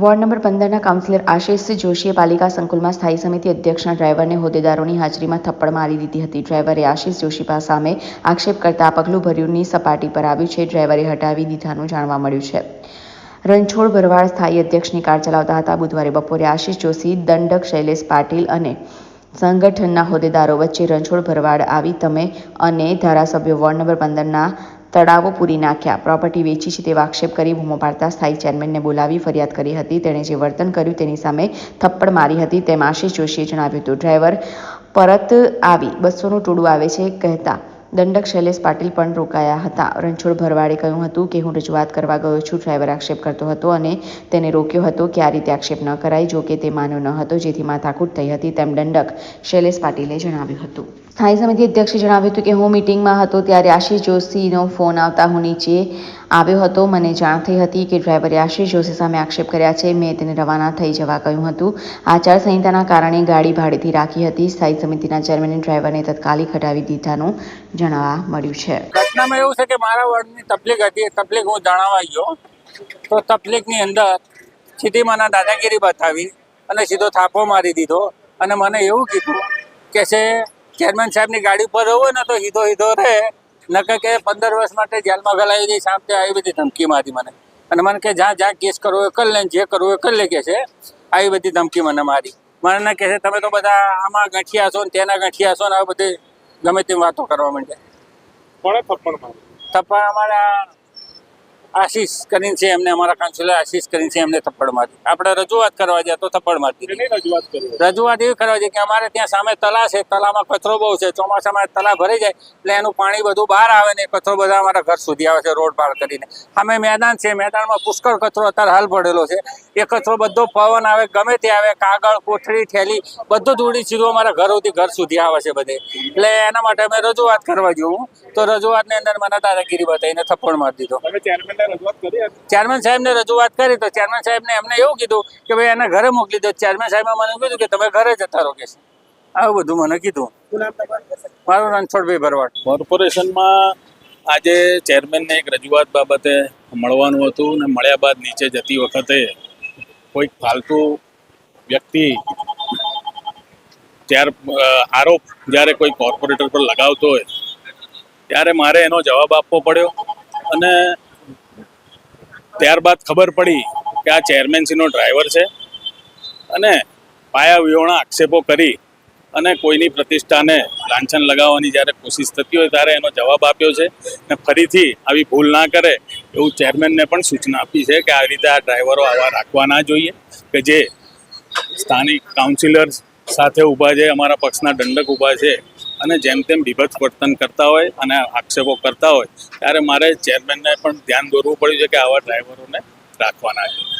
Ward number પંદરના councillor Ashish જોશીએ પાલિકા સંકુલમાં સ્થાયી સમિતિ અધ્યક્ષના ડ્રાઈવરને હોદ્દેદારોની હાજરીમાં થપ્પડ મારી દીધી હતી. ડ્રાઈવરે આશિષ જોશી સામે આક્ષેપ કરતા પગલું ભર્યુંની સપાટી પર આવ્યું છે. ડ્રાઈવરે હટાવી દીધાનું જાણવા મળ્યું છે. રણછોડ ભરવાડ સ્થાયી અધ્યક્ષની કાર ચલાવતા હતા. બુધવારે બપોરે આશિષ જોશી, દંડક શૈલેષ પાટીલ અને સંગઠનના હોદ્દેદારો વચ્ચે રણછોડ ભરવાડ આવી તમે અને ધારાસભ્યો વોર્ડ નંબર પંદરના તળાવો પૂરી નાખ્યા. પ્રોપર્ટી વેચી છે તેવા આક્ષેપ કરી બૂમો પાડતા સ્થાયી ચેરમેનને બોલાવી ફરિયાદ કરી હતી. તેણે જે વર્તન કર્યું તેની સામે થપ્પડ મારી હતી તેમ આશિષ જોશીએ જણાવ્યું હતું. ડ્રાઈવર પરત આવી. બસોનું ટોળું આવે છે કહેતા દંડક શૈલેષ પાટીલ પણ રોકાયા હતા. રણછોડ ભરવાડે કહ્યું હતું કે, હું રજૂઆત કરવા ગયો છું, ડ્રાઈવર આક્ષેપ કરતો હતો અને તેને રોક્યો હતો કે આ રીતે આક્ષેપ ન કરાય, જો કે તે માન્યો ન હતો, જેથી માથાકૂટ થઈ હતી તેમ દંડક શૈલેષ પાટીલે જણાવ્યું હતું. સ્થાયી સમિતિ અધ્યક્ષે જણાવ્યું હતું કે, હું મિટિંગમાં હતો ત્યારે આશિષ જોશીનો ફોન આવતા હું નીચે આવ્યો હતો. મને જાણ થઈ હતી કે ડ્રાઈવરે આશિષ જોશી સામે આક્ષેપ કર્યા છે. મેં તેને રવાના થઈ જવા કહ્યું હતું. આચારસંહિતાના કારણે ગાડી ભાડેથી રાખી હતી. સ્થાયી સમિતિના ચેરમેને ડ્રાઈવરને તત્કાલિક હટાવી દીધાનું જણાવવા મળ્યું છે. ઘટનામાં એવું છે કે મારા વર્ડની તકલીફ હતી. તકલીફ હું જણાવા ગયો. તો તકલીફની અંદર સીધી મને દાદાગીરી બતાવી અને સીધો થાપો મારી દીધો. અને મને એવું કીધું કે છે, ચેરમેન સાહેબની ગાડી પર રહો ને તો સીધો સીધો રહે. નકર કે પંદર વર્ષ માટે જેલમાં ગલાવી દઈશ આમ તે આવી બધી ધમકી મારી મને. અને મને કે જ્યાં જ્યાં કેસ કરવો એ કરી લે જે કરવું એ કરી લે કે છે. આવી બધી ધમકી મને મારી. મને કહે છે તમે તો બધા આમાં ગંઠિયા છો ને તેના ગંઠિયા છો ને આ બધી ગમે તેમ વાતો કરવા માંડ્યા. કોણે થપ્પડ મારી? થપ્પડ અમારા આશીષ કરીને છે એમને અમારા કાઉન્સિલર આશીષ કરીને છે એમને થપ્પડ મારી આપણે રજૂઆત કરવા જાય તો થપ્પડ મારતી રજૂઆત એવી કરવા છે કે અમારે ત્યાં સામે તલા છે તલામાં કચરો બહુ છે ચોમાસામાં તલા ભરાઈ જાય એટલે એનું પાણી બધું બહાર આવે ને કચરો બધા અમારા ઘર સુધી આવે છે રોડ પાર કરીને. અમે મેદાન છે મેદાનમાં પુષ્કળ કચરો અત્યારે હાલ પડેલો છે. એ કચરો બધો પવન આવે ગમે તે આવે કાગળ કોથળી થેલી બધું જ ઉડી સીધું અમારા ઘર સુધી ઘર સુધી આવે છે બધે. એટલે એના માટે અમે રજૂઆત કરવા જેવું. તો રજૂઆતની અંદર મને દાદાગીરી બતાવીને થપ્પડ મારી દીધો. ચેરમેન સાહેબને રજૂઆત કરી તો ચેરમેન સાહેબને એમને એવું કીધું કે ભાઈ એને ઘરે મોકલી દો. ચેરમેન સાહેબે મને કીધું કે તમે ઘરે જતા રહો કે આવું બધું મને કીધું. મારું રણછોડભાઈ ભરવાડ. કોર્પોરેશનમાં આજે ચેરમેનને એક રજૂઆત બાબતે મળવાનું હતું ને મળ્યા બાદ નીચે જતી વખતે કોઈક ફાલતુ વ્યક્તિ ત્યાર આરોપ જ્યારે કોઈ કોર્પોરેટર પર લગાવતો હોય ત્યારે મારે એનો જવાબ આપવો પડ્યો અને ત્યારબાદ ખબર પડી કે આ ચેરમેનસીનો ડ્રાઈવર છે અને પાયા વિહોણા આક્ષેપો કરી અને કોઈની પ્રતિષ્ઠાને લાંછન લગાવવાની જ્યારે કોશિશ થતી હોય ત્યારે એનો જવાબ આપ્યો છે અને ફરીથી આવી ભૂલ ના કરે એવું ચેરમેનને પણ સૂચના આપી છે કે આ રીતે આ ડ્રાઈવરો આવા રાખવા ના જોઈએ કે જે સ્થાનિક કાઉન્સિલર્સ સાથે ઊભા છે, અમારા પક્ષના દંડક ઊભા છે અને જેમ તેમ બીભત્સ વર્તન કરતા હોય અને આક્ષેપો કરતા હોય, ત્યારે મારે ચેરમેનને પણ ધ્યાન દોરવું પડ્યું છે કે આવા ડ્રાઈવરોને રાખવાના છે.